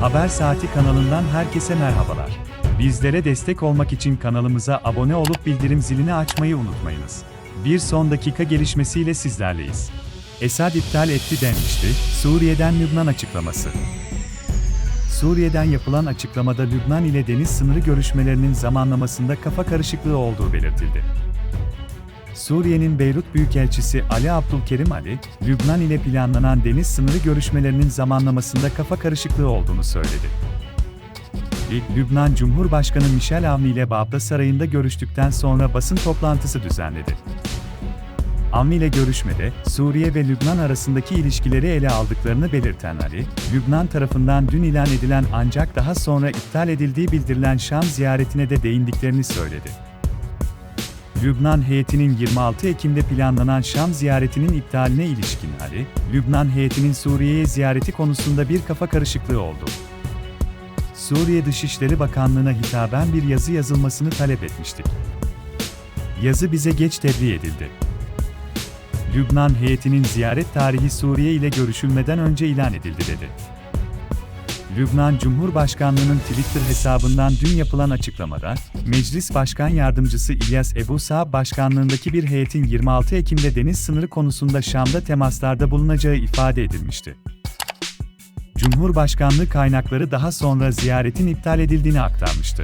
Haber Saati kanalından herkese merhabalar. Bizlere destek olmak için kanalımıza abone olup bildirim zilini açmayı unutmayınız. Bir son dakika gelişmesiyle sizlerleyiz. Esad iptal etti denmişti, Suriye'den Lübnan açıklaması. Suriye'den yapılan açıklamada Lübnan ile deniz sınırı görüşmelerinin zamanlamasında kafa karışıklığı olduğu belirtildi. Suriye'nin Beyrut Büyükelçisi Ali Abdülkerim Ali, Lübnan ile planlanan deniz sınırı görüşmelerinin zamanlamasında kafa karışıklığı olduğunu söyledi. İlk Lübnan Cumhurbaşkanı Michel Avni ile Bağdat Sarayı'nda görüştükten sonra basın toplantısı düzenledi. Avni ile görüşmede, Suriye ve Lübnan arasındaki ilişkileri ele aldıklarını belirten Ali, Lübnan tarafından dün ilan edilen ancak daha sonra iptal edildiği bildirilen Şam ziyaretine de değindiklerini söyledi. Lübnan heyetinin 26 Ekim'de planlanan Şam ziyaretinin iptaline ilişkin Ali, Lübnan heyetinin Suriye'ye ziyareti konusunda bir kafa karışıklığı oldu. Suriye Dışişleri Bakanlığı'na hitaben bir yazı yazılmasını talep etmiştik. Yazı bize geç tebliğ edildi. Lübnan heyetinin ziyaret tarihi Suriye ile görüşülmeden önce ilan edildi dedi. Lübnan Cumhurbaşkanlığı'nın Twitter hesabından dün yapılan açıklamada, Meclis Başkan Yardımcısı İlyas Ebu Saab başkanlığındaki bir heyetin 26 Ekim'de deniz sınırı konusunda Şam'da temaslarda bulunacağı ifade edilmişti. Cumhurbaşkanlığı kaynakları daha sonra ziyaretin iptal edildiğini aktarmıştı.